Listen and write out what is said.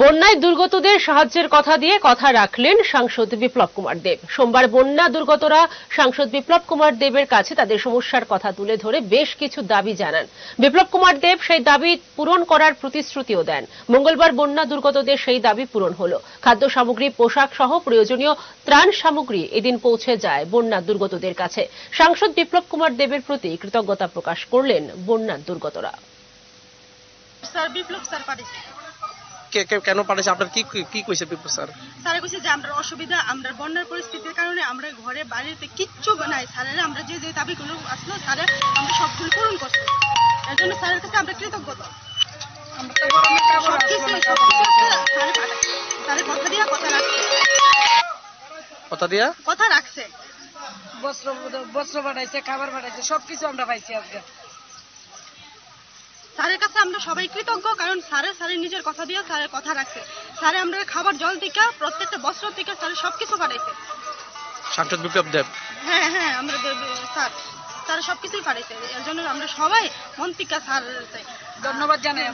বন্যায় দুর্গতদের সাহায্যের কথা দিয়ে কথা রাখলেন সাংসদ বিপ্লব কুমার দেব। সোমবার বন্যা দুর্গতরা সাংসদ বিপ্লব কুমার দেবের কাছে তাদের সমস্যার কথা তুলে ধরে বেশ কিছু দাবি জানান। বিপ্লব কুমার দেব সেই দাবি পূরণ করার প্রতিশ্রুতিও দেন। মঙ্গলবার বন্যা দুর্গতদের সেই দাবি পূরণ হলো। খাদ্য সামগ্রী, পোশাক সহ প্রয়োজনীয় ত্রাণ সামগ্রী এদিন পৌঁছে যায় বন্যা দুর্গতদের কাছে। সাংসদ বিপ্লব কুমার দেবের প্রতি কৃতজ্ঞতা প্রকাশ করলেন বন্যা দুর্গতরা। কেন পাঠাইছে? আপনার কি কি- কইছে বিপ্লব স্যার স্যার কইছে যে আমরা অসুবিধা আমরা বন্যার পরিস্থিতির কারণে আমরা ঘরে বাড়িতে কিচ্ছু নাই। স্যারের আমরা যে যে দাবিগুলো আসলো স্যারের আমরা সবগুলো পূরণ করছি। এর জন্য স্যারের কাছে আমরা কৃতজ্ঞত। কথা দিয়া কথা রাখছে। বস্ত্র বস্ত্র বানাইছে খাবার বানাইছে সবকিছু আমরা পাইছি আজকে। স্যারের কাছে আমরা সবাই কৃতজ্ঞ কারণ স্যারে স্যারের নিজের কথা দিয়ে স্যারের কথা রাখছে। স্যারে আমরা খাবার জল দিকে প্রত্যেকটা বস্ত্র থেকে সব সবকিছু পাঠাইছে। সাংসদ বিপ্লব দেব। হ্যাঁ হ্যাঁ আমরা দেব- স্যার। স্যার সবকিছুই পাঠাইছে। এর জন্য আমরা সবাই মন থেকে স্যার। ধন্যবাদ জানাই